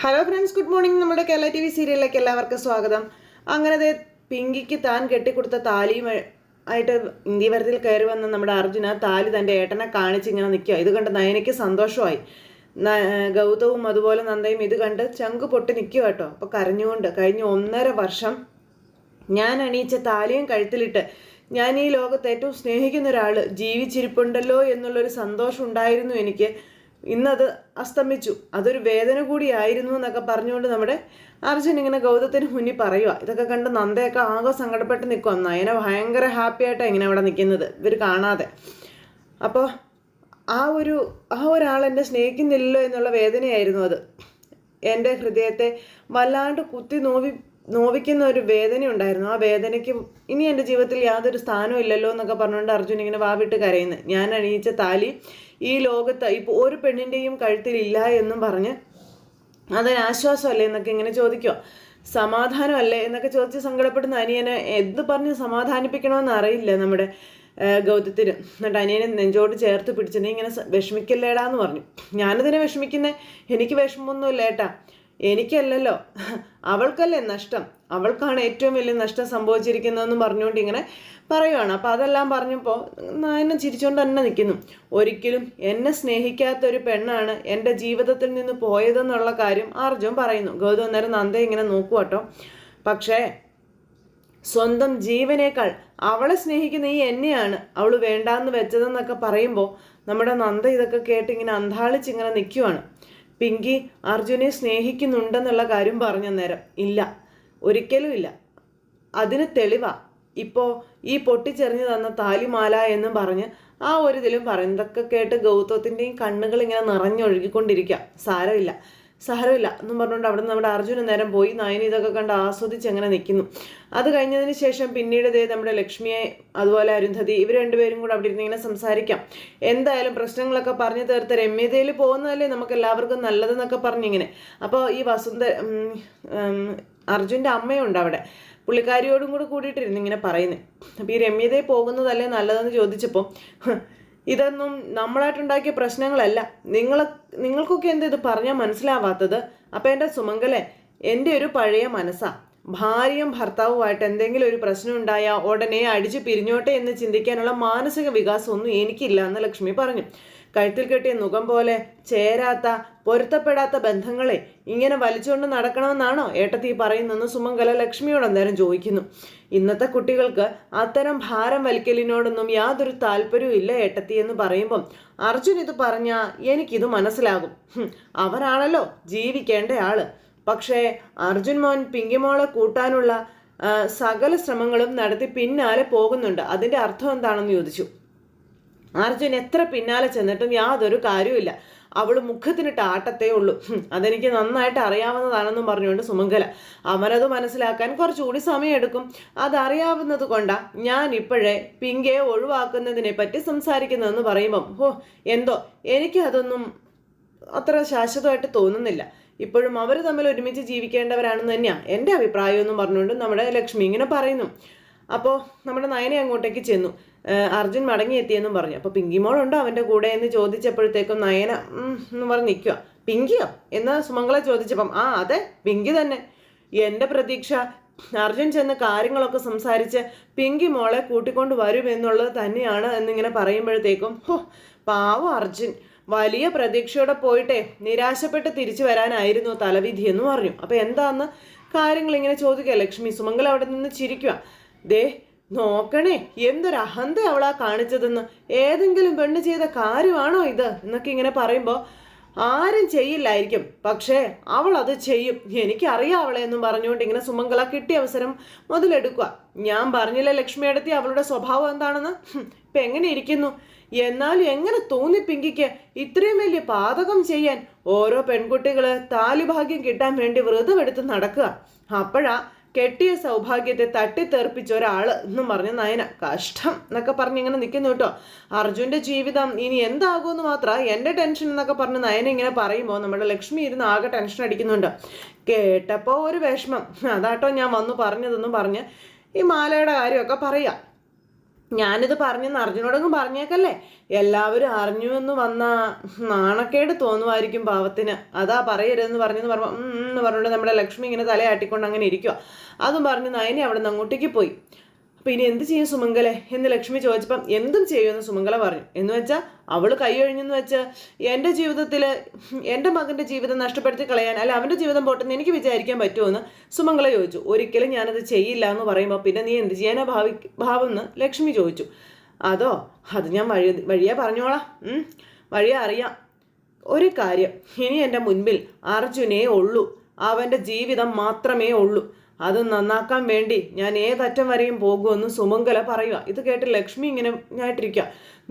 Hello friends good morning നമ്മുടെ Kerala T V സീരിയലിലേക്ക് എല്ലാവർക്കും സ്വാഗതം. അങ്ങനെ ദേ പിങ്കിക്ക് താൻ കെട്ടിക്കൊടുത്ത താലിയും ആയിട്ട് ഇന്ത്യവരത്തിൽ കയറി വന്ന നമ്മുടെ അർജുന താലി തന്റെ ഏട്ടനെ കാണിച്ച് ഇങ്ങനെ നിൽക്കുക. ഇത് കണ്ട് നയനയ്ക്ക് സന്തോഷമായി. ഗൗതവും അതുപോലെ നന്ദയും ഇത് കണ്ട് ചങ്ക് പൊട്ടി നിൽക്കുക കേട്ടോ. അപ്പോൾ കരഞ്ഞുകൊണ്ട് കഴിഞ്ഞ ഒന്നര വർഷം ഞാൻ അണിയിച്ച താലിയും കഴുത്തിലിട്ട് ഞാൻ ഈ ലോകത്ത് ഏറ്റവും സ്നേഹിക്കുന്ന ഒരാൾ ജീവിച്ചിരിപ്പുണ്ടല്ലോ എന്നുള്ളൊരു സന്തോഷം ഉണ്ടായിരുന്നു എനിക്ക്. ഇന്നത് അസ്തമിച്ചു. അതൊരു വേദന കൂടിയായിരുന്നു എന്നൊക്കെ പറഞ്ഞുകൊണ്ട് നമ്മുടെ അർജുൻ ഇങ്ങനെ ഗൗതത്തിന് മുന്നിൽ പറയുക ഇതൊക്കെ കണ്ട് നന്ദയൊക്കെ ആകെ സങ്കടപ്പെട്ട് നിൽക്കുക നയന ഭയങ്കര ഹാപ്പി ആയിട്ടാണ് ഇങ്ങനെ അവിടെ നിൽക്കുന്നത്. ഇവർ കാണാതെ. അപ്പോൾ ആ ഒരു ആ ഒരാൾ എന്നെ സ്നേഹിക്കുന്നില്ലല്ലോ എന്നുള്ള വേദനയായിരുന്നു അത്. എന്റെ ഹൃദയത്തെ വല്ലാണ്ട് കുത്തി നോവി നോവിക്കുന്ന ഒരു വേദന ഉണ്ടായിരുന്നു. ആ വേദനയ്ക്ക് ഇനി എന്റെ ജീവിതത്തിൽ യാതൊരു സ്ഥാനവും ഇല്ലല്ലോ എന്നൊക്കെ പറഞ്ഞുകൊണ്ട് അർജുൻ ഇങ്ങനെ വാവിട്ട് കരയുന്നു. ഞാൻ അണിയിച്ച താലി ഈ ലോകത്ത് ഇപ്പോൾ ഒരു പെണ്ണിന്റെയും കഴുത്തിലില്ല എന്നും പറഞ്ഞ് അതൊരു ആശ്വാസമല്ലേ എന്നൊക്കെ ഇങ്ങനെ ചോദിക്കുക സമാധാനമല്ലേ എന്നൊക്കെ ചോദിച്ച് സങ്കടപ്പെടുന്ന അനിയനെ എന്ത് പറഞ്ഞ് സമാധാനിപ്പിക്കണമെന്ന് അറിയില്ല നമ്മുടെ ഗൗതത്തിന്. എന്നിട്ട് അനിയനെ നെഞ്ചോട് ചേർത്ത് പിടിച്ചിട്ടുണ്ടെങ്കിൽ ഇങ്ങനെ വിഷമിക്കല്ലേടാന്ന് പറഞ്ഞു. ഞാനിതിനെ വിഷമിക്കുന്നേ? എനിക്ക് വിഷമമൊന്നുമില്ല ഏട്ടാ. എനിക്കല്ലല്ലോ. അവൾക്കല്ലേ നഷ്ടം. അവൾക്കാണ് ഏറ്റവും വലിയ നഷ്ടം സംഭവിച്ചിരിക്കുന്നതെന്ന് പറഞ്ഞുകൊണ്ട് ഇങ്ങനെ പറയുവാണ്. അപ്പോൾ അതെല്ലാം പറഞ്ഞപ്പോൾ നായന ചിരിച്ചുകൊണ്ട് തന്നെ നിൽക്കുന്നു ഒരിക്കലും എന്നെ സ്നേഹിക്കാത്ത ഒരു പെണ്ണാണ് എന്റെ ജീവിതത്തിൽ നിന്ന് പോയതെന്നുള്ള കാര്യം അർജുൻ പറയുന്നു. ഗൗതം അന്നേരം നന്ദ ഇങ്ങനെ നോക്കുവാട്ടോ പക്ഷേ സ്വന്തം ജീവനേക്കാൾ അവളെ സ്നേഹിക്കുന്ന ഈ എന്നെയാണ് അവൾ വേണ്ടാന്ന് വെച്ചതെന്നൊക്കെ പറയുമ്പോൾ നമ്മുടെ നന്ദ ഇതൊക്കെ കേട്ട് ഇങ്ങനെ അന്താളിച്ച് ഇങ്ങനെ നിൽക്കുവാണ് പിങ്കി അർജുനെ സ്നേഹിക്കുന്നുണ്ടെന്നുള്ള കാര്യം പറഞ്ഞ നേരം ഇല്ല. ഒരിക്കലും ഇല്ല. അതിന് തെളിവാ. ഇപ്പോൾ ഈ പൊട്ടിച്ചെറിഞ്ഞു തന്ന താലിമാല എന്ന് പറഞ്ഞ് ആ ഒരു ഇതിലും പറയുന്നതൊക്കെ കേട്ട് ഗൗതത്തിന്റെയും കണ്ണുകൾ ഇങ്ങനെ നിറഞ്ഞൊഴുകിക്കൊണ്ടിരിക്കുക സാരമില്ല. സാരമില്ല എന്നും പറഞ്ഞുകൊണ്ട് അവിടെ നമ്മുടെ അർജുന നേരം പോയി. നയന ഇതൊക്കെ കണ്ട് ആസ്വദിച്ച് അങ്ങനെ നിൽക്കുന്നു അത് കഴിഞ്ഞതിന് ശേഷം പിന്നീട് ദേ നമ്മുടെ ലക്ഷ്മിയെ അതുപോലെ അരുന്ധതി ഇവർ രണ്ടുപേരും കൂടെ അവിടെ ഇരുന്ന് ഇങ്ങനെ സംസാരിക്കാം. എന്തായാലും പ്രശ്നങ്ങളൊക്കെ പറഞ്ഞു തീർത്ത് രമ്യതയിൽ പോകുന്നതല്ലേ നമുക്ക് എല്ലാവർക്കും നല്ലതെന്നൊക്കെ പറഞ്ഞിങ്ങനെ. അപ്പോൾ ഈ വസുന്ധ അർജുന്റെ അമ്മയുണ്ട് അവിടെ. പുള്ളിക്കാരിയോടും കൂടെ കൂടിയിട്ടിരുന്നു ഇങ്ങനെ പറയുന്നത് അപ്പോൾ ഈ രമ്യതയിൽ പോകുന്നതല്ലേ നല്ലതെന്ന് ചോദിച്ചപ്പോൾ "ഹ്, ഇതൊന്നും നമ്മളായിട്ടുണ്ടാക്കിയ പ്രശ്നങ്ങളല്ല. നിങ്ങൾ നിങ്ങൾക്കൊക്കെ എന്താ ഇത് പറഞ്ഞാൽ മനസ്സിലാവാത്തത്? അപ്പം എന്റെ സുമംഗലെ എന്റെ ഒരു പഴയ മനസ്സാ. ഭാര്യയും ഭർത്താവുമായിട്ട് എന്തെങ്കിലും ഒരു പ്രശ്നം ഉണ്ടായാൽ ഉടനെ അടിച്ചു പിരിഞ്ഞോട്ടെ എന്ന് ചിന്തിക്കാനുള്ള മാനസിക വികാസമൊന്നും എനിക്കില്ല എന്ന് ലക്ഷ്മി പറഞ്ഞു. കഴുത്തിൽ കെട്ടിയ മുഖം പോലെ ചേരാത്ത പൊരുത്തപ്പെടാത്ത ബന്ധങ്ങളെ ഇങ്ങനെ വലിച്ചുകൊണ്ട് നടക്കണമെന്നാണോ ഏട്ടത്തി പറയുന്നെന്ന് സുമംഗല ലക്ഷ്മിയോട് അന്നേരം ചോദിക്കുന്നു. ഇന്നത്തെ കുട്ടികൾക്ക് അത്തരം ഭാരം വലിക്കലിനോടൊന്നും യാതൊരു താല്പര്യവും ഇല്ല ഏട്ടത്തി എന്ന് പറയുമ്പം. അർജുൻ ഇത് പറഞ്ഞാൽ എനിക്കിത് മനസ്സിലാകും. അവരാണല്ലോ ജീവിക്കേണ്ട ആൾ. പക്ഷേ അർജുൻ മോൻ പിങ്കിമോളെ കൂട്ടാനുള്ള സകല ശ്രമങ്ങളും നടത്തി പിന്നാലെ പോകുന്നുണ്ട്. അതിന്റെ അർത്ഥം എന്താണെന്ന് ചോദിച്ചു. അർജുൻ എത്ര പിന്നാലെ ചെന്നിട്ടും യാതൊരു കാര്യവുമില്ല. അവൾ മുഖത്തിനിട്ട് ആട്ടത്തേ ഉള്ളൂ. അതെനിക്ക് നന്നായിട്ട് അറിയാവുന്നതാണെന്നും പറഞ്ഞുകൊണ്ട് സുമംഗല അവനത് മനസ്സിലാക്കാൻ കുറച്ചുകൂടി സമയമെടുക്കും. അതറിയാവുന്നത് കൊണ്ടാ ഞാൻ ഇപ്പോഴേ പിങ്കയെ ഒഴിവാക്കുന്നതിനെ പറ്റി സംസാരിക്കുന്നതെന്ന് പറയുമ്പം ഹോ എന്തോ എനിക്ക് അതൊന്നും അത്ര ശാശ്വതമായിട്ട് തോന്നുന്നില്ല. ഇപ്പോഴും അവർ തമ്മിൽ ഒരുമിച്ച് ജീവിക്കേണ്ടവരാണെന്ന് തന്നെയാണ് എന്റെ അഭിപ്രായം എന്നും പറഞ്ഞുകൊണ്ട് നമ്മുടെ ലക്ഷ്മി ഇങ്ങനെ പറയുന്നു. അപ്പോൾ നമ്മുടെ നയനെ അങ്ങോട്ടേക്ക് ചെന്നു. അർജുൻ മടങ്ങിയെത്തിയെന്നും പറഞ്ഞു. അപ്പോൾ പിങ്കിമോളുണ്ടോ അവന്റെ കൂടെ എന്ന് ചോദിച്ചപ്പോഴത്തേക്കും നയന എന്ന് പറഞ്ഞ് നിൽക്കുക പിങ്കിയോ? എന്ന് സുമംഗള ചോദിച്ചപ്പം ആ അതെ പിങ്കി തന്നെ. എന്റെ പ്രതീക്ഷ അർജുൻ ചെന്ന് കാര്യങ്ങളൊക്കെ സംസാരിച്ച് പിങ്കി മോളെ കൂട്ടിക്കൊണ്ട് വരുമെന്നുള്ളത് തന്നെയാണ് എന്നിങ്ങനെ പറയുമ്പോഴത്തേക്കും ഹോ പാവം അർജുൻ. വലിയ പ്രതീക്ഷയോടെ പോയിട്ടേ നിരാശപ്പെട്ട് തിരിച്ചു വരാനായിരുന്നു തലവിധി എന്ന് പറഞ്ഞു അപ്പോൾ എന്താന്ന് കാര്യങ്ങൾ ഇങ്ങനെ ചോദിക്കുക. ലക്ഷ്മി സുമംഗല അവിടെ നിന്ന് ചിരിക്കുക ദേ നോക്കണേ എന്തൊരു അഹന്ത അവളാ കാണിച്ചതെന്ന്. ഏതെങ്കിലും പെണ്ണ് ചെയ്ത കാര്യമാണോ ഇത്? എന്നൊക്കെ ഇങ്ങനെ പറയുമ്പോൾ ആരും ചെയ്യില്ലായിരിക്കും. പക്ഷേ അവൾ അത് ചെയ്യും. എനിക്കറിയാം അവളെ എന്നും പറഞ്ഞുകൊണ്ട് ഇങ്ങനെ സുമംഗല കിട്ടിയ അവസരം മുതലെടുക്കുക. ഞാൻ പറഞ്ഞില്ല ലക്ഷ്മി അടുത്തി അവളുടെ സ്വഭാവം എന്താണെന്ന്? ഇപ്പം എങ്ങനെ ഇരിക്കുന്നു? എന്നാലും എങ്ങനെ തോന്നി പിങ്കിക്ക് ഇത്രയും വലിയ പാതകം ചെയ്യാൻ ഓരോ പെൺകുട്ടികൾ താലിഭാഗ്യം കിട്ടാൻ വേണ്ടി വ്രതമെടുത്ത് നടക്കുക. അപ്പോഴാ കെട്ടിയ സൗഭാഗ്യത്തെ തട്ടിത്തെറിപ്പിച്ച ഒരാൾ എന്നും പറഞ്ഞ നയന കഷ്ടം എന്നൊക്കെ പറഞ്ഞ് ഇങ്ങനെ നിൽക്കുന്നു കേട്ടോ. അർജുന്റെ ജീവിതം ഇനി എന്താകുമെന്ന് മാത്രം എന്റെ ടെൻഷൻ എന്നൊക്കെ പറഞ്ഞ് നയന ഇങ്ങനെ പറയുമ്പോൾ നമ്മുടെ ലക്ഷ്മി ഇരുന്ന് ആകെ ടെൻഷൻ അടിക്കുന്നുണ്ട്. കേട്ടപ്പോൾ ഒരു വിഷമം. അതാട്ടോ ഞാൻ വന്നു പറഞ്ഞതെന്നും പറഞ്ഞ് ഈ മാലയുടെ കാര്യമൊക്കെ പറയാം. ഞാനിത് പറഞ്ഞെന്ന് അർജുനോടൊന്നും പറഞ്ഞേക്കല്ലേ. എല്ലാവരും അറിഞ്ഞു എന്ന് വന്ന നാണക്കേട് തോന്നുമായിരിക്കും പാവത്തിന്. അതാ പറയരുതെന്ന് പറഞ്ഞെന്ന് പറഞ്ഞു എന്ന് പറഞ്ഞുകൊണ്ട് നമ്മുടെ ലക്ഷ്മി ഇങ്ങനെ തലയാട്ടിക്കൊണ്ട് അങ്ങനെ ഇരിക്കുക അതും പറഞ്ഞ് നയനെ അവിടെ നിന്ന് അങ്ങോട്ടേക്ക് പോയി. അപ്പൊ ഇനി എന്ത് ചെയ്യും സുമംഗലെ? എന്ന് ലക്ഷ്മി ചോദിച്ചപ്പം എന്തും ചെയ്യുമെന്ന് സുമംഗല പറഞ്ഞു. എന്ന് വെച്ചാൽ അവൾ കൈ കൈയൊഴിഞ്ഞെന്ന് വെച്ചാൽ എന്റെ ജീവിതത്തിൽ എന്റെ മകന്റെ ജീവിതം നഷ്ടപ്പെടുത്തി കളയാൻ അല്ല അവന്റെ ജീവിതം പോട്ടെന്ന് എനിക്ക് വിചാരിക്കാൻ പറ്റുമെന്ന് സുമംഗല ചോദിച്ചു. ഒരിക്കലും ഞാനത് ചെയ്യില്ല എന്ന് പറയുമ്പോൾ പിന്നെ നീ എന്ത് ചെയ്യാനാ ഭാവി ഭാവം എന്ന് ലക്ഷ്മി ചോദിച്ചു. അതോ അത് ഞാൻ വഴി വഴിയാ പറഞ്ഞോളാം. വഴിയാ അറിയാം. ഒരു കാര്യം ഇനി എന്റെ മുൻപിൽ അർജുനേ ഉള്ളൂ. അവന്റെ ജീവിതം മാത്രമേ ഉള്ളൂ. അത് നന്നാക്കാൻ വേണ്ടി ഞാൻ ഏതറ്റം വരെയും പോകുമെന്ന് സുമംഗല പറയുക ഇത് കേട്ട് ലക്ഷ്മി ഇങ്ങനെ ഞായിട്ടിരിക്കുക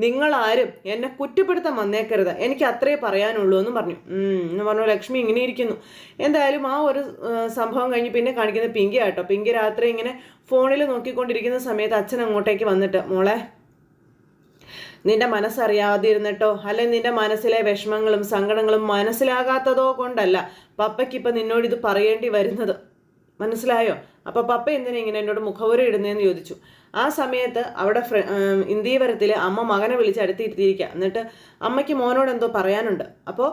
നിങ്ങൾ ആരും എന്നെ കുറ്റപ്പെടുത്താൻ വന്നേക്കരുത്. എനിക്ക് അത്രേ പറയാനുള്ളൂ എന്ന് പറഞ്ഞു. എന്ന് പറഞ്ഞു ലക്ഷ്മി ഇങ്ങനെ ഇരിക്കുന്നു. എന്തായാലും ആ ഒരു സംഭവം കഴിഞ്ഞ് പിന്നെ കാണിക്കുന്ന പിങ്കി ആട്ടോ പിങ്കി രാത്രി ഇങ്ങനെ ഫോണിൽ നോക്കിക്കൊണ്ടിരിക്കുന്ന സമയത്ത് അച്ഛൻ അങ്ങോട്ടേക്ക് വന്നിട്ട് മോളെ നിന്റെ മനസ്സറിയാതിരുന്നിട്ടോ? അല്ലെ നിന്റെ മനസ്സിലെ വിഷമങ്ങളും സങ്കടങ്ങളും മനസ്സിലാകാത്തതോ കൊണ്ടല്ല പപ്പയ്ക്ക് ഇപ്പം നിന്നോട് ഇത് പറയേണ്ടി വരുന്നത്? മനസ്സിലായോ? അപ്പൊ പപ്പ എന്തിനാ ഇങ്ങനെ എന്നോട് മുഖവുര ഇടുന്നതെന്ന് ചോദിച്ചു. ആ സമയത്ത് അവിടെ ഫ്ര ഇന്ദീവരത്തിൽ അമ്മ മകനെ വിളിച്ച് അടുത്തിരുത്തിയിരിക്കുക എന്നിട്ട് അമ്മയ്ക്ക് മോനോട് എന്തോ പറയാനുണ്ട്. അപ്പോൾ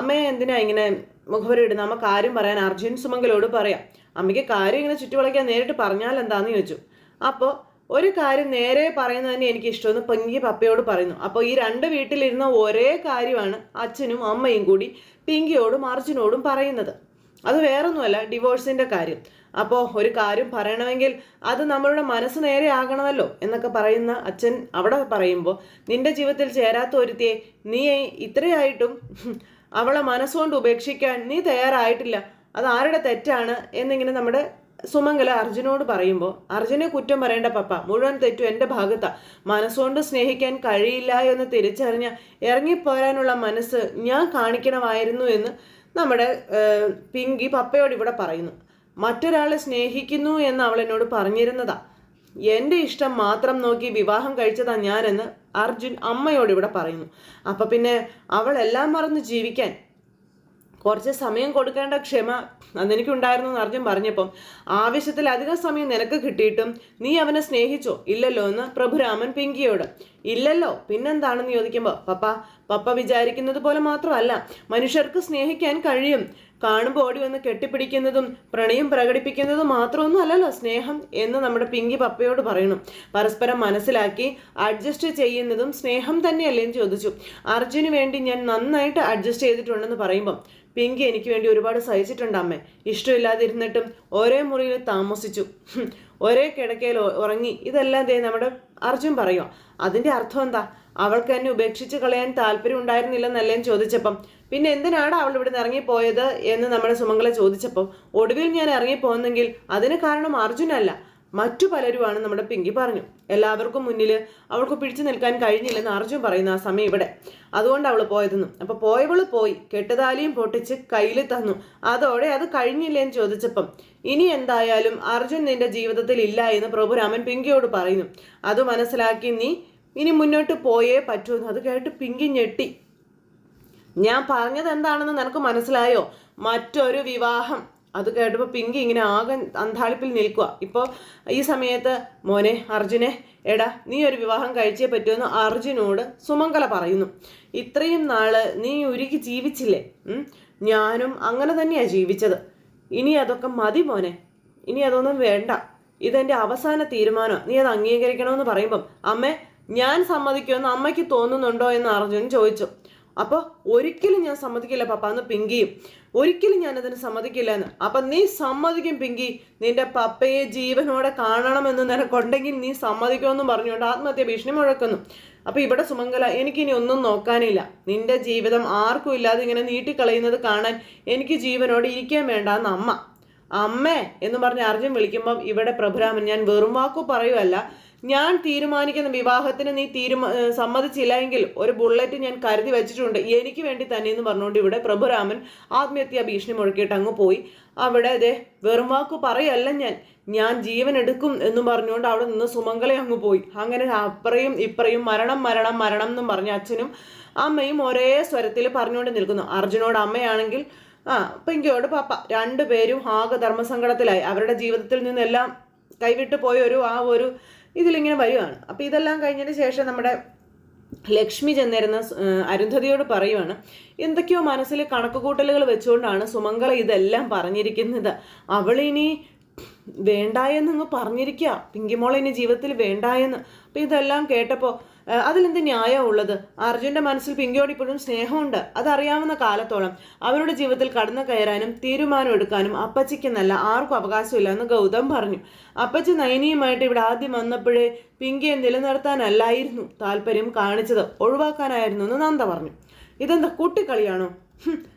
അമ്മയെ എന്തിനാ ഇങ്ങനെ മുഖവുര ഇടുന്നത് അമ്മ കാര്യം പറയാൻ അർജുൻ സുമംഗലോട് പറയാം. അമ്മയ്ക്ക് കാര്യം ഇങ്ങനെ ചുറ്റുവളയ്ക്കാൻ നേരിട്ട് പറഞ്ഞാൽ എന്താന്ന് ചോദിച്ചു. അപ്പോൾ ഒരു കാര്യം നേരെ പറയുന്നത് തന്നെ എനിക്ക് ഇഷ്ടമെന്ന് പെങ്കി പപ്പയോട് പറയുന്നു. അപ്പോൾ ഈ രണ്ട് വീട്ടിലിരുന്ന ഒരേ കാര്യമാണ് അച്ഛനും അമ്മയും കൂടി പിങ്കിയോടും അർജുനോടും പറയുന്നത്. അത് വേറൊന്നുമല്ല ഡിവോഴ്സിന്റെ കാര്യം. അപ്പോൾ ഒരു കാര്യം പറയണമെങ്കിൽ അത് നമ്മളുടെ മനസ്സ് നേരെ ആകണമല്ലോ എന്നൊക്കെ പറയുന്ന അച്ഛൻ അവിടെ പറയുമ്പോൾ നിന്റെ ജീവിതത്തിൽ ചേരാത്ത ഒരുത്തിയെ നീ ഇത്രയായിട്ടും അവളെ മനസ്സുകൊണ്ട് ഉപേക്ഷിക്കാൻ നീ തയ്യാറായിട്ടില്ല. അത് ആരുടെ തെറ്റാണ്? എന്നിങ്ങനെ നമ്മുടെ സുമംഗല അർജുനോട് പറയുമ്പോൾ അർജുനെ കുറ്റം പറയേണ്ട പപ്പ മുഴുവൻ തെറ്റും എന്റെ ഭാഗത്താ. മനസ്സുകൊണ്ട് സ്നേഹിക്കാൻ കഴിയില്ല എന്ന് തിരിച്ചറിഞ്ഞ ഇറങ്ങിപ്പോരാനുള്ള മനസ്സ് ഞാൻ കാണിക്കണമായിരുന്നു എന്ന് നമ്മുടെ പിങ്കി പപ്പയോട് ഇവിടെ പറയുന്നു മറ്റൊരാളെ സ്നേഹിക്കുന്നു എന്ന് അവൾ എന്നോട് പറഞ്ഞിരുന്നതാ. എന്റെ ഇഷ്ടം മാത്രം നോക്കി വിവാഹം കഴിച്ചതാ ഞാനെന്ന് അർജുൻ അമ്മയോട് ഇവിടെ പറയുന്നു. അപ്പൊ പിന്നെ അവൾ എല്ലാം മറന്ന് ജീവിക്കാൻ കുറച്ച് സമയം കൊടുക്കേണ്ട ക്ഷമ അതെനിക്കുണ്ടായിരുന്നു എന്ന് അർജുൻ പറഞ്ഞപ്പം ആവശ്യത്തിൽ അധികം സമയം നിനക്ക് കിട്ടിയിട്ടും നീ അവനെ സ്നേഹിച്ചോ? ഇല്ലല്ലോ? എന്ന് പ്രഭുരാമൻ പിങ്കിയോട്. ഇല്ലല്ലോ? പിന്നെന്താണെന്ന് ചോദിക്കുമ്പോൾ പപ്പ പപ്പ വിചാരിക്കുന്നത് പോലെ മാത്രമല്ല മനുഷ്യർക്ക് സ്നേഹിക്കാൻ കഴിയും. കാണുമ്പോൾ ഓടി വന്ന് കെട്ടിപ്പിടിക്കുന്നതും പ്രണയം പ്രകടിപ്പിക്കുന്നതും മാത്രമൊന്നും അല്ലല്ലോ സ്നേഹം എന്ന് നമ്മുടെ പിങ്കി പപ്പയോട് പറയണം. പരസ്പരം മനസ്സിലാക്കി അഡ്ജസ്റ്റ് ചെയ്യുന്നതും സ്നേഹം തന്നെയല്ലേ എന്ന് ചോദിച്ചു. അർജുന് വേണ്ടി ഞാൻ നന്നായിട്ട് അഡ്ജസ്റ്റ് ചെയ്തിട്ടുണ്ടെന്ന് പറയുമ്പം പിങ്കി എനിക്ക് വേണ്ടി ഒരുപാട് സഹിച്ചിട്ടുണ്ട് അമ്മേ. ഇഷ്ടമില്ലാതിരുന്നിട്ടും ഒരേ മുറിയിൽ താമസിച്ചു. ഒരേ കിടക്കയിൽ ഉറങ്ങി. ഇതെല്ലാം ദേ നമ്മുടെ അർജുൻ പറയുക അതിന്റെ അർത്ഥം എന്താ? അവൾക്ക് എന്നെ ഉപേക്ഷിച്ച് കളയാൻ താല്പര്യം ഉണ്ടായിരുന്നില്ലെന്നല്ലേ ചോദിച്ചപ്പം പിന്നെ എന്തിനാണ് അവൾ ഇവിടുന്ന് ഇറങ്ങിപ്പോയത് എന്ന് നമ്മുടെ സുമംഗല ചോദിച്ചപ്പോൾ ഒടുവിൽ ഞാൻ ഇറങ്ങിപ്പോന്നെങ്കിൽ അതിന് കാരണം അർജുനല്ല. മറ്റു പലരുമാണ് നമ്മുടെ പിങ്കി പറഞ്ഞു. എല്ലാവർക്കും മുന്നിൽ അവൾക്ക് പിടിച്ചു നിൽക്കാൻ കഴിഞ്ഞില്ലെന്ന് അർജുൻ പറയുന്ന ആ സമയം ഇവിടെ. അതുകൊണ്ട് അവൾ പോയതെന്നും. അപ്പോൾ പോയവൾ പോയി. കെട്ടുതാലിയും പൊട്ടിച്ച് കയ്യിൽ തന്നു. അതോടെ അത് കഴിഞ്ഞില്ലെന്ന് ചോദിച്ചപ്പം ഇനി എന്തായാലും അർജുൻ നിന്റെ ജീവിതത്തിൽ ഇല്ല എന്ന് പ്രഭുരാമൻ പിങ്കിയോട് പറയുന്നു. അത് മനസ്സിലാക്കി നീ ഇനി മുന്നോട്ട് പോയേ പറ്റൂ എന്ന് അത് കേട്ട് പിങ്കി ഞെട്ടി. ഞാൻ പറഞ്ഞത് എന്താണെന്ന് നിനക്ക് മനസ്സിലായോ? മറ്റൊരു വിവാഹം. അത് കേട്ടപ്പോൾ പിങ്കി ഇങ്ങനെ ആകെ അന്താളിപ്പിൽ നിൽക്കുക ഇപ്പോൾ ഈ സമയത്ത് മോനെ അർജുനെ എടാ നീ ഒരു വിവാഹം കഴിച്ചേ പറ്റുമെന്ന് അർജുനോട് സുമംഗല പറയുന്നു. ഇത്രയും നാൾ നീ ഉരുകി ജീവിച്ചില്ലേ? ഞാനും അങ്ങനെ തന്നെയാണ് ജീവിച്ചത്. ഇനി അതൊക്കെ മതി മോനെ. ഇനി അതൊന്നും വേണ്ട. ഇതെന്റെ അവസാന തീരുമാനം നീ അത് അംഗീകരിക്കണമെന്ന് പറയുമ്പം അമ്മേ ഞാൻ സമ്മതിക്കുമെന്ന് അമ്മയ്ക്ക് തോന്നുന്നുണ്ടോ എന്ന് അർജുൻ ചോദിച്ചു. അപ്പോൾ ഒരിക്കലും ഞാൻ സമ്മതിക്കില്ല പപ്പ എന്ന് പിങ്കിയും. ഒരിക്കലും ഞാൻ അതിന് സമ്മതിക്കില്ല എന്ന് അപ്പൊ നീ സമ്മതിക്കും പിങ്കി. നിന്റെ പപ്പയെ ജീവനോടെ കാണണമെന്ന് നിനക്കുണ്ടെങ്കിൽ നീ സമ്മതിക്കുമെന്നും പറഞ്ഞുകൊണ്ട് ആത്മഹത്യ ഭീഷണി മുഴക്കുന്നു. അപ്പൊ ഇവിടെ സുമംഗല എനിക്കിനി ഒന്നും നോക്കാനില്ല. നിന്റെ ജീവിതം ആർക്കും ഇല്ലാതെ ഇങ്ങനെ നീട്ടിക്കളയുന്നത് കാണാൻ എനിക്ക് ജീവനോടെ ഇരിക്കാൻ വേണ്ട എന്ന് അമ്മ. അമ്മേ എന്ന് പറഞ്ഞ് അർജുൻ വിളിക്കുമ്പം ഇവിടെ പ്രഭുരാമൻ ഞാൻ വെറും വാക്കു പറയുമല്ല ഞാൻ തീരുമാനിക്കുന്ന വിവാഹത്തിന് നീ തീരുമാ സമ്മതിച്ചില്ല എങ്കിൽ ഒരു ബുള്ളറ്റ് ഞാൻ കരുതി വെച്ചിട്ടുണ്ട്. എനിക്ക് വേണ്ടി തന്നെ എന്ന് പറഞ്ഞുകൊണ്ട് ഇവിടെ പ്രഭുരാമൻ ആത്മഹത്യാ ഭീഷണി മുഴക്കിയിട്ട് അങ്ങ് പോയി. അവിടെ അതെ വെറും വാക്കു പറയല്ല ഞാൻ. ഞാൻ ജീവൻ എടുക്കും എന്ന് പറഞ്ഞുകൊണ്ട് അവിടെ നിന്ന് സുമംഗലെ അങ്ങ് പോയി. അങ്ങനെ അപ്പറയും ഇപ്പറയും മരണം മരണം മരണം എന്നും പറഞ്ഞ അച്ഛനും അമ്മയും ഒരേ സ്വരത്തിൽ പറഞ്ഞുകൊണ്ട് നിൽക്കുന്നു. അർജുനോട് അമ്മയാണെങ്കിൽ ആ പിങ്കിയോട് പാപ്പ. രണ്ടുപേരും ആകെ ധർമ്മസങ്കടത്തിലായി. അവരുടെ ജീവിതത്തിൽ നിന്നെല്ലാം കൈവിട്ടു പോയ ഒരു ആ ഒരു ഇതിലിങ്ങനെ വരുവാണ്. അപ്പോൾ ഇതെല്ലാം കഴിഞ്ഞതിന് ശേഷം നമ്മുടെ ലക്ഷ്മി ചെന്നിരുന്ന അരുന്ധതിയോട് പറയുവാണ് എന്തൊക്കെയോ മനസ്സിൽ കണക്കുകൂട്ടലുകൾ വെച്ചുകൊണ്ടാണ് സുമംഗള ഇതെല്ലാം പറഞ്ഞിരിക്കുന്നത്. അവളിനി വേണ്ടായെന്നങ്ങ് പറഞ്ഞിരിക്കുക പിങ്കിമോൾ ഇനി ജീവിതത്തിൽ വേണ്ടായെന്ന്. അപ്പം ഇതെല്ലാം കേട്ടപ്പോൾ അതിലെന്ത് ന്യായം ഉള്ളത്? അർജുന്റെ മനസ്സിൽ പിങ്കിയോട് ഇപ്പോഴും സ്നേഹമുണ്ട്. അതറിയാവുന്ന കാലത്തോളം അവരുടെ ജീവിതത്തിൽ കടന്നു കയറാനും തീരുമാനം എടുക്കാനും അപ്പച്ചിക്കെന്നല്ല ആർക്കും അവകാശമില്ല എന്ന് ഗൗതം പറഞ്ഞു. അപ്പച്ചി നയനിയുമായിട്ട് ഇവിടെ ആദ്യം വന്നപ്പോഴേ പിങ്കിയെ നിലനിർത്താനല്ലായിരുന്നു താല്പര്യം കാണിച്ചത്. ഒഴിവാക്കാനായിരുന്നു എന്ന് നന്ദ പറഞ്ഞു. ഇതെന്താ കുട്ടിക്കളിയാണോ?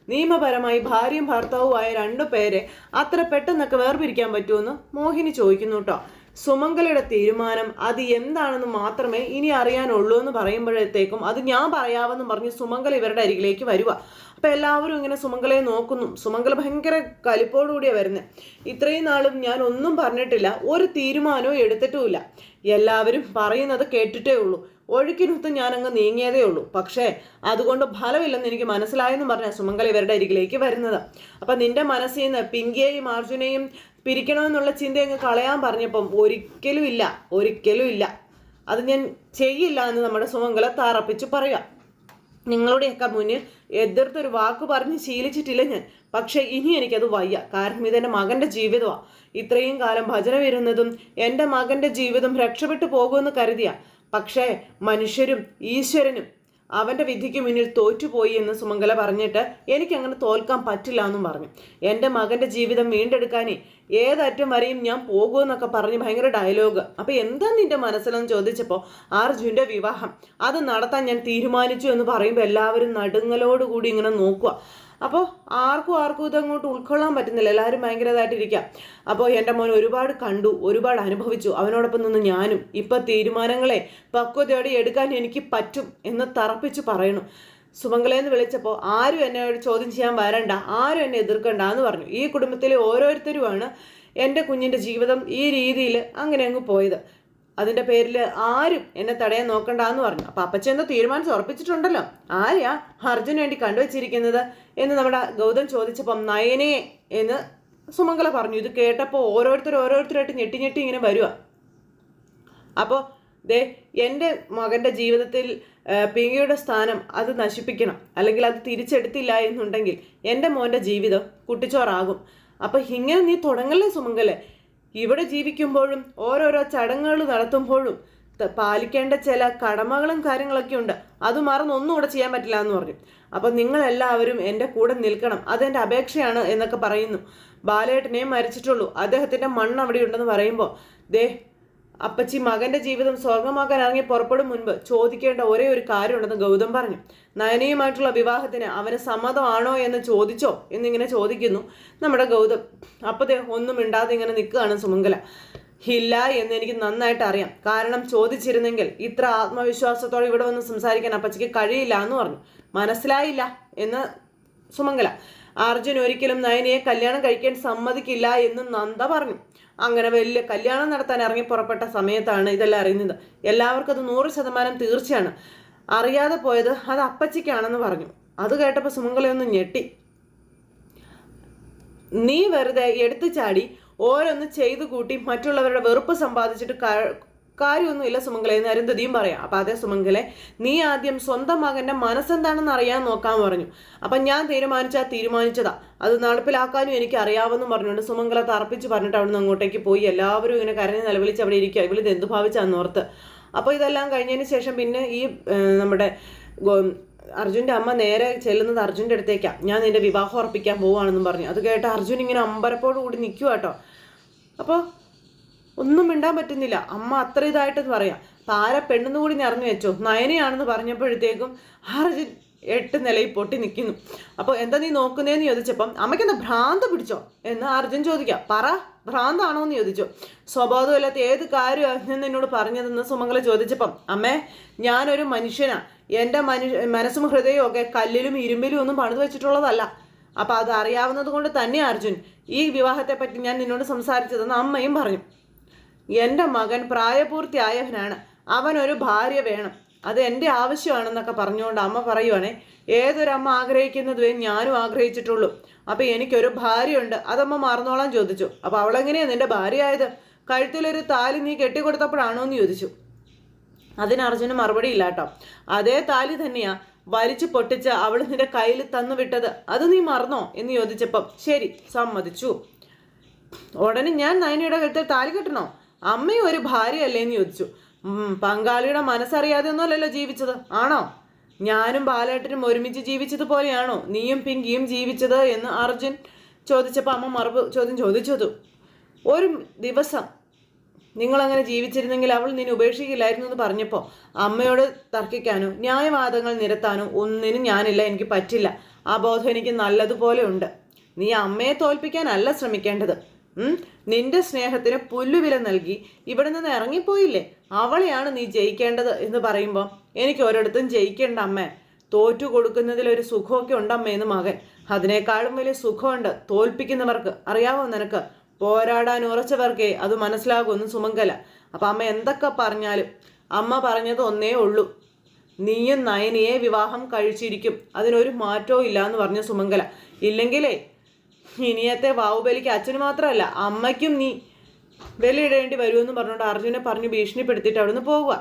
നിയമപരമായി ഭാര്യയും ഭർത്താവുമായ രണ്ടു പേരെ അത്ര പെട്ടെന്നൊക്കെ വേർപിരിക്കാൻ പറ്റുമെന്ന് മോഹിനി ചോദിക്കുന്നു കേട്ടോ. സുമംഗലയുടെ തീരുമാനം അത് എന്താണെന്ന് മാത്രമേ ഇനി അറിയാനുള്ളൂ എന്ന് പറയുമ്പോഴത്തേക്കും അത് ഞാൻ പറയാമെന്ന് പറഞ്ഞ് സുമംഗല ഇവരുടെ അരികിലേക്ക് വരുക. അപ്പൊ എല്ലാവരും ഇങ്ങനെ സുമംഗലയെ നോക്കുന്നു. സുമംഗല ഭയങ്കര കലിപ്പോടുകൂടിയാണ് വരുന്നത് ഇത്രയും നാളും ഞാൻ ഒന്നും പറഞ്ഞിട്ടില്ല. ഒരു തീരുമാനവും എടുത്തിട്ടുമില്ല. എല്ലാവരും പറയുന്നത് കേട്ടിട്ടേ ഉള്ളൂ. ഒഴുക്കിനൊത്ത് ഞാനങ്ങ് നീങ്ങിയതേ ഉള്ളൂ. പക്ഷേ അതുകൊണ്ട് ഫലമില്ലെന്ന് എനിക്ക് മനസ്സിലായെന്ന് പറഞ്ഞ സുമംഗല ഇവരുടെ അരികിലേക്ക് വരുന്നത്. അപ്പം നിന്റെ മനസ്സിൽ നിന്ന് പിങ്കിയെയും അർജുനെയും പിരിക്കണമെന്നുള്ള ചിന്ത അങ്ങ് കളയാൻ പറഞ്ഞപ്പം ഒരിക്കലും ഇല്ല ഒരിക്കലും ഇല്ല. അത് ഞാൻ ചെയ്യില്ല എന്ന് നമ്മുടെ സുമംഗല താറപ്പിച്ച് പറയാം. നിങ്ങളുടെയൊക്കെ മുന്നിൽ എതിർത്തൊരു വാക്ക് പറഞ്ഞ് ശീലിച്ചിട്ടില്ല ഞാൻ. പക്ഷെ ഇനി എനിക്കത് വയ്യ. കാരണം ഇതെന്റെ മകന്റെ ജീവിതമാണ് ഇത്രയും കാലം ഭജന വരുന്നതും എന്റെ മകന്റെ ജീവിതം രക്ഷപ്പെട്ടു പോകുമെന്ന് കരുതിയ. പക്ഷേ മനുഷ്യരും ഈശ്വരനും അവന്റെ വിധിക്ക് മുന്നിൽ തോറ്റുപോയി എന്ന് സുമംഗല പറഞ്ഞിട്ട് എനിക്കങ്ങനെ തോൽക്കാൻ പറ്റില്ല എന്നും പറഞ്ഞു. എന്റെ മകന്റെ ജീവിതം വീണ്ടെടുക്കാനേ ഏതറ്റം വരെയും ഞാൻ പോകുമെന്നൊക്കെ പറഞ്ഞ് ഭയങ്കര ഡയലോഗ് അപ്പോൾ എന്താ നിന്റെ മനസ്സിലെന്ന് ചോദിച്ചപ്പോൾ അർജുന്റെ വിവാഹം. അത് നടത്താൻ ഞാൻ തീരുമാനിച്ചു എന്ന് പറയുമ്പോൾ എല്ലാവരും നടുങ്ങലോടുകൂടി ഇങ്ങനെ നോക്കുക. അപ്പോൾ ആർക്കും ആർക്കും ഇതങ്ങോട്ട് ഉൾക്കൊള്ളാൻ പറ്റുന്നില്ല. എല്ലാവരും ഭയങ്കരതായിട്ടിരിക്കാം. അപ്പോൾ എന്റെ മോൻ ഒരുപാട് കണ്ടു ഒരുപാട് അനുഭവിച്ചു. അവനോടൊപ്പം നിന്ന് ഞാനും ഇപ്പം തീരുമാനങ്ങളെ പക്വതയോടെ എടുക്കാൻ എനിക്ക് പറ്റും എന്ന് തറപ്പിച്ച് പറയണു. സുമംഗലെന്ന് വിളിച്ചപ്പോൾ ആരും എന്നോട് ചോദ്യം ചെയ്യാൻ വരണ്ട ആരും എന്നെ എതിർക്കണ്ട എന്ന് പറഞ്ഞു. ഈ കുടുംബത്തിലെ ഓരോരുത്തരുമാണ് എന്റെ കുഞ്ഞിന്റെ ജീവിതം ഈ രീതിയിൽ അങ്ങനെ അങ്ങ് പോയത്. അതിന്റെ പേരിൽ ആരും എന്നെ തടയാൻ നോക്കണ്ട എന്ന് പറഞ്ഞു. അപ്പം അപ്പച്ചൻ എന്തോ തീരുമാനിച്ച് ഉറപ്പിച്ചിട്ടുണ്ടല്ലോ. ആരെയാ അർജുന് വേണ്ടി കണ്ടുവച്ചിരിക്കുന്നത് എന്ന് നമ്മുടെ ഗൗതം ചോദിച്ചപ്പം നയനെ എന്ന് സുമംഗല പറഞ്ഞു. ഇത് കേട്ടപ്പോൾ ഓരോരുത്തർ ഓരോരുത്തരായിട്ട് ഞെട്ടി ഞെട്ടി ഇങ്ങനെ വരുക അപ്പോൾ ദേ എന്റെ മകന്റെ ജീവിതത്തിൽ പിങ്കിയുടെ സ്ഥാനം അത് നശിപ്പിക്കണം. അല്ലെങ്കിൽ അത് തിരിച്ചെടുത്തില്ല എന്നുണ്ടെങ്കിൽ എന്റെ മോന്റെ ജീവിതം കുട്ടിച്ചോറാകും. അപ്പോൾ ഇങ്ങനെ നീ തുടങ്ങല്ലേ സുമംഗലെ? ഇവിടെ ജീവിക്കുമ്പോഴും ഓരോരോ ചടങ്ങുകൾ നടത്തുമ്പോഴും പാലിക്കേണ്ട ചില കടമകളും കാര്യങ്ങളൊക്കെ ഉണ്ട്. അത് മറന്ന് ഒന്നും കൂടെ ചെയ്യാൻ പറ്റില്ല എന്ന് പറഞ്ഞു. അപ്പം നിങ്ങളെല്ലാവരും എന്റെ കൂടെ നിൽക്കണം. അതെന്റെ അപേക്ഷയാണ് എന്നൊക്കെ പറയുന്നു. ബാലേട്ടനെ മരിച്ചിട്ടുള്ളൂ. അദ്ദേഹത്തിന്റെ മണ്ണ് അവിടെ ഉണ്ടെന്ന് പറയുമ്പോൾ ദേ അപ്പച്ചി മകന്റെ ജീവിതം സ്വർഗമാക്കാൻ ഇറങ്ങി പുറപ്പെടും മുൻപ് ചോദിക്കേണ്ട ഒരേ ഒരു കാര്യമുണ്ടെന്ന് ഗൗതം പറഞ്ഞു. നയനയുമായിട്ടുള്ള വിവാഹത്തിന് അവന് സമ്മതമാണോ എന്ന് ചോദിച്ചോ എന്നിങ്ങനെ ചോദിക്കുന്നു നമ്മുടെ ഗൗതം. അപ്പതേ ഒന്നും മിണ്ടാതെ ഇങ്ങനെ നിൽക്കുകയാണ് സുമംഗല. ഇല്ല എന്ന് എനിക്ക് നന്നായിട്ട് അറിയാം. കാരണം ചോദിച്ചിരുന്നെങ്കിൽ ഇത്ര ആത്മവിശ്വാസത്തോടെ ഇവിടെ വന്ന് സംസാരിക്കാൻ അപ്പച്ചിക്ക് കഴിയില്ല എന്ന് പറഞ്ഞു. മനസ്സിലായില്ല എന്ന് സുമംഗല. അർജുൻ ഒരിക്കലും നയനയെ കല്യാണം കഴിക്കാൻ സമ്മതിക്കില്ല എന്ന് നന്ദ പറഞ്ഞു. അങ്ങനെ വലിയ കല്യാണം നടത്താൻ ഇറങ്ങി പുറപ്പെട്ട സമയത്താണ് ഇതെല്ലാം അറിയുന്നത്. എല്ലാവർക്കും അത് നൂറ് ശതമാനം തീർച്ചയാണ്. അറിയാതെ പോയത് അത് അപ്പച്ചിക്കാണെന്ന് പറഞ്ഞു. അത് കേട്ടപ്പോൾ സുമംഗലയൊന്ന് ഞെട്ടി. നീ വെറുതെ എടുത്തു ചാടി ഓരോന്ന് ചെയ്തു കൂട്ടി മറ്റുള്ളവരുടെ വെറുപ്പ് സമ്പാദിച്ചിട്ട് കാര്യമൊന്നുമില്ല സുമംഗലെ എന്ന് അരുന്ധതിയും പറയാം. അപ്പൊ അതേ സുമംഗലെ നീ ആദ്യം സ്വന്തം മകന്റെ മനസ്സെന്താണെന്ന് അറിയാൻ നോക്കാൻ പറഞ്ഞു. അപ്പൊ ഞാൻ തീരുമാനിച്ചാൽ തീരുമാനിച്ചതാ. അത് നടപ്പിലാക്കാനും എനിക്ക് അറിയാമെന്നും പറഞ്ഞുകൊണ്ട് സുമംഗല തറപ്പിച്ച് പറഞ്ഞിട്ട് അവിടുന്ന് അങ്ങോട്ടേക്ക് പോയി. എല്ലാവരും ഇങ്ങനെ കരഞ്ഞ് നിലവിളിച്ച് അവിടെ ഇരിക്കുക ഇവളിത് എന്ത് ഭാവിച്ചാന്ന് ഓർത്ത്. അപ്പോൾ ഇതെല്ലാം കഴിഞ്ഞതിന് ശേഷം പിന്നെ ഈ നമ്മുടെ അർജുന്റെ അമ്മ നേരെ ചെല്ലുന്നത് അർജുന്റെ അടുത്തേക്കാണ് ഞാൻ നിന്റെ വിവാഹം ഉറപ്പിക്കാൻ പോവുകയാണെന്നും പറഞ്ഞു. അത് കേട്ട് അർജുൻ ഇങ്ങനെ അമ്പരപ്പോട് കൂടി നിൽക്കുക കേട്ടോ അപ്പോൾ ഒന്നും മിണ്ടാൻ പറ്റുന്നില്ല. അമ്മ അത്ര ഇതായിട്ടെന്ന് പറയാം. ആരെ പെണ്ണെന്ന് കൂടി നിറഞ്ഞു വെച്ചോ. നയനയാണെന്ന് പറഞ്ഞപ്പോഴത്തേക്കും അർജുൻ എട്ട് നിലയിൽ പൊട്ടി നിൽക്കുന്നു അപ്പോൾ എന്താ നീ നോക്കുന്നതെന്ന് ചോദിച്ചപ്പം അമ്മയ്ക്ക് എന്താ ഭ്രാന്ത് പിടിച്ചോ എന്ന് അർജുൻ ചോദിക്കാം. പറ ഭ്രാന്താണോ എന്ന് ചോദിച്ചു സ്വഭാവമില്ലാത്ത ഏത് കാര്യമാണ് എന്നോട് പറഞ്ഞതെന്ന് സുമംഗല ചോദിച്ചപ്പം അമ്മേ ഞാനൊരു മനുഷ്യനാ. എന്റെ മനുഷ്യ മനസ്സും ഹൃദയവും ഒക്കെ കല്ലിലും ഇരുമ്പിലും ഒന്നും പണിത് വെച്ചിട്ടുള്ളതല്ല. അപ്പം അത് അറിയാവുന്നത് കൊണ്ട് തന്നെ അർജുൻ ഈ വിവാഹത്തെപ്പറ്റി ഞാൻ നിന്നോട് സംസാരിച്ചതെന്ന് അമ്മയും പറഞ്ഞു. എന്റെ മകൻ പ്രായപൂർത്തിയായവനാണ്. അവനൊരു ഭാര്യ വേണം. അത് എന്റെ ആവശ്യമാണെന്നൊക്കെ പറഞ്ഞുകൊണ്ട് അമ്മ പറയുവാണേ ഏതൊരമ്മ ആഗ്രഹിക്കുന്നതുവേ ഞാനും ആഗ്രഹിച്ചിട്ടുള്ളൂ. അപ്പം എനിക്കൊരു ഭാര്യയുണ്ട്. അതമ്മ മറന്നോളാൻ ചോദിച്ചു. അപ്പം അവളെങ്ങനെയാണ് നിന്റെ ഭാര്യ ആയത് കഴുത്തിലൊരു താലി നീ കെട്ടിക്കൊടുത്തപ്പോഴാണോ എന്ന് ചോദിച്ചു. അതിന് അർജുന് മറുപടി ഇല്ല കേട്ടോ. അതേ താലി തന്നെയാ വലിച്ചു പൊട്ടിച്ച് അവൾ നിന്റെ കയ്യിൽ തന്നു വിട്ടത്. അത് നീ മറന്നോ? എന്ന് ചോദിച്ചപ്പം ശരി സമ്മതിച്ചു. ഉടനെ ഞാൻ നയനയുടെ കഴുത്തിൽ താലി കെട്ടണോ? അമ്മയും ഒരു ഭാര്യയല്ലേ എന്ന് ചോദിച്ചു പങ്കാളിയുടെ മനസ്സറിയാതെ ഒന്നുമല്ലല്ലോ ജീവിച്ചത്. ആണോ? ഞാനും ബാലേട്ടനും ഒരുമിച്ച് ജീവിച്ചതുപോലെയാണോ? നീയും പിങ്കിയും ജീവിച്ചത് എന്ന് അർജുൻ ചോദിച്ചപ്പോൾ അമ്മ മറുപ ചോദ്യം ചോദിച്ചതു. ഒരു ദിവസം നിങ്ങളങ്ങനെ ജീവിച്ചിരുന്നെങ്കിൽ അവൾ നിന്നെ ഉപേക്ഷിക്കില്ലായിരുന്നു എന്ന് പറഞ്ഞപ്പോൾ അമ്മയോട് തർക്കിക്കാനോ ന്യായവാദങ്ങൾ നിരത്താനോ ഒന്നിനും ഞാനില്ല എനിക്ക് പറ്റില്ല. ആ ബോധം എനിക്ക് നല്ലതുപോലെ ഉണ്ട്. നീ അമ്മയെ തോൽപ്പിക്കാനല്ല ശ്രമിക്കേണ്ടത്? നിന്റെ സ്നേഹത്തിന് പുല്ലുവില നൽകി ഇവിടെ നിന്ന് ഇറങ്ങിപ്പോയില്ലേ? അവളെയാണ് നീ ജയിക്കേണ്ടത് എന്ന് പറയുമ്പോൾ എനിക്ക് ഒരിടത്തും ജയിക്കേണ്ട അമ്മേ. തോറ്റു കൊടുക്കുന്നതിൽ ഒരു സുഖമൊക്കെ ഉണ്ടമ്മേന്ന് മകൻ. അതിനേക്കാളും വലിയ സുഖമുണ്ട് തോൽപ്പിക്കുന്നവർക്ക്. അറിയാവോ നിനക്ക്? പോരാടാൻ ഉറച്ചവർക്കേ അത് മനസ്സിലാകുമെന്ന് സുമംഗല. അപ്പം അമ്മ എന്തൊക്കെ പറഞ്ഞാലും അമ്മ പറഞ്ഞത് ഒന്നേ ഉള്ളൂ. നീയും നയനിയെ വിവാഹം കഴിച്ചിരിക്കും. അതിനൊരു മാറ്റവും ഇല്ല എന്ന് പറഞ്ഞു സുമംഗല. ഇല്ലെങ്കിലേ ഇനിയത്തെ ബാഹുബലിക്ക് അച്ഛന് മാത്രമല്ല അമ്മയ്ക്കും നീ വിലയിടേണ്ടി വരുമെന്ന് പറഞ്ഞുകൊണ്ട് അർജുനെ പറഞ്ഞു ഭീഷണിപ്പെടുത്തിയിട്ട് അവിടുന്ന് പോവുക.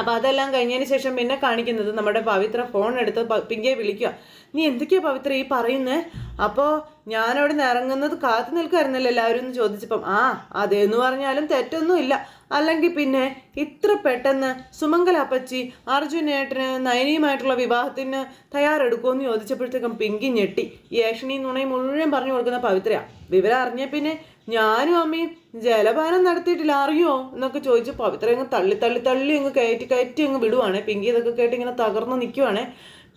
അപ്പൊ അതെല്ലാം കഴിഞ്ഞതിന് ശേഷം പിന്നെ കാണിക്കുന്നത് നമ്മുടെ പവിത്ര ഫോൺ എടുത്ത് പിങ്കയെ വിളിക്കുക. നീ എന്തൊക്കെയാ പവിത്ര ഈ പറയുന്നേ? അപ്പോൾ ഞാൻ അവിടെ നിന്ന് ഇറങ്ങുന്നത് കാത്തു നിൽക്കായിരുന്നല്ലോ എല്ലാവരും എന്ന് ചോദിച്ചപ്പം ആ അതേന്ന് പറഞ്ഞാലും തെറ്റൊന്നുമില്ല. അല്ലെങ്കിൽ പിന്നെ ഇത്ര പെട്ടെന്ന് സുമംഗല അപ്പച്ചി അർജുനേട്ടന് നയനിയുമായിട്ടുള്ള വിവാഹത്തിന് തയ്യാറെടുക്കുമെന്ന് ചോദിച്ചപ്പോഴത്തേക്കും പിങ്കി ഞെട്ടി. യേഷണി നുണയും മുഴുവൻ പറഞ്ഞു കൊടുക്കുന്ന പവിത്രയാ. വിവരം അറിഞ്ഞ പിന്നെ ഞാനും അമ്മയും ജലപാനം നടത്തിയിട്ടില്ല അറിയോ? എന്നൊക്കെ ചോദിച്ചു പവിത്ര അങ്ങ് തള്ളി തള്ളി തള്ളി അങ്ങ് കയറ്റി കയറ്റി അങ്ങ് വിടുവാണേ. പിങ്കി ഇതൊക്കെ കേട്ട് ഇങ്ങനെ തകർന്ന് നിൽക്കുവാണേ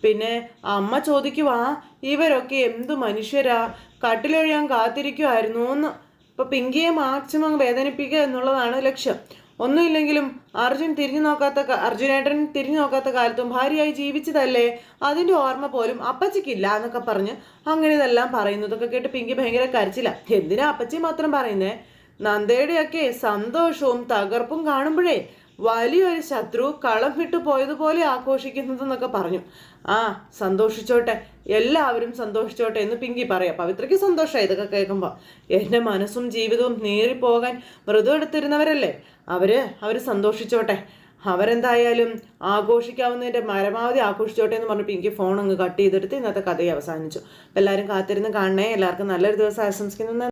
പിന്നെ അമ്മ ചോദിക്കുവാ ഇവരൊക്കെ എന്ത് മനുഷ്യരാ? കട്ടിലൊഴിയാൻ കാത്തിരിക്കുമായിരുന്നു എന്ന് ഇപ്പൊ പിങ്കിയെ മാക്സിമം വേദനിപ്പിക്കുക എന്നുള്ളതാണ് ലക്ഷ്യം. ഒന്നുമില്ലെങ്കിലും അർജുൻ തിരിഞ്ഞു നോക്കാത്ത അർജുനേട്ടൻ തിരിഞ്ഞു നോക്കാത്ത കാലത്തും ഭാര്യയായി ജീവിച്ചതല്ലേ? അതിന്റെ ഓർമ്മ പോലും അപ്പച്ചിക്കില്ല എന്നൊക്കെ പറഞ്ഞ് അങ്ങനെ ഇതെല്ലാം പറയുന്നതൊക്കെ കേട്ട് പിങ്കി ഭയങ്കര കരച്ചില്ല എന്തിനാ അപ്പച്ചി മാത്രം പറയുന്നേ? നന്ദയുടെയൊക്കെ സന്തോഷവും തകർപ്പും കാണുമ്പോഴേ വലിയൊരു ശത്രു കളം വിട്ടു പോയതുപോലെ ആഘോഷിക്കുന്നതെന്നൊക്കെ പറഞ്ഞു. ആ സന്തോഷിച്ചോട്ടെ. എല്ലാവരും സന്തോഷിച്ചോട്ടെ എന്ന് പിങ്കി പറയാം. പവിത്രയ്ക്ക് സന്തോഷമായി ഇതൊക്കെ കേൾക്കുമ്പോൾ എന്റെ മനസ്സും ജീവിതവും നേറിപ്പോകാൻ മൃദു എടുത്തിരുന്നവരല്ലേ? അവർ അവർ സന്തോഷിച്ചോട്ടെ. അവരെന്തായാലും ആഘോഷിക്കാവുന്നതിന്റെ പരമാവധി ആഘോഷിച്ചോട്ടെ എന്ന് പറഞ്ഞ് പിങ്കി ഫോൺ അങ്ങ് കട്ട് ചെയ്തെടുത്ത് ഇന്നത്തെ കഥയെ അവസാനിച്ചു എല്ലാവരും കാത്തിരുന്ന് കാണണേ. എല്ലാവർക്കും നല്ലൊരു ദിവസം ആശംസിക്കുന്നു.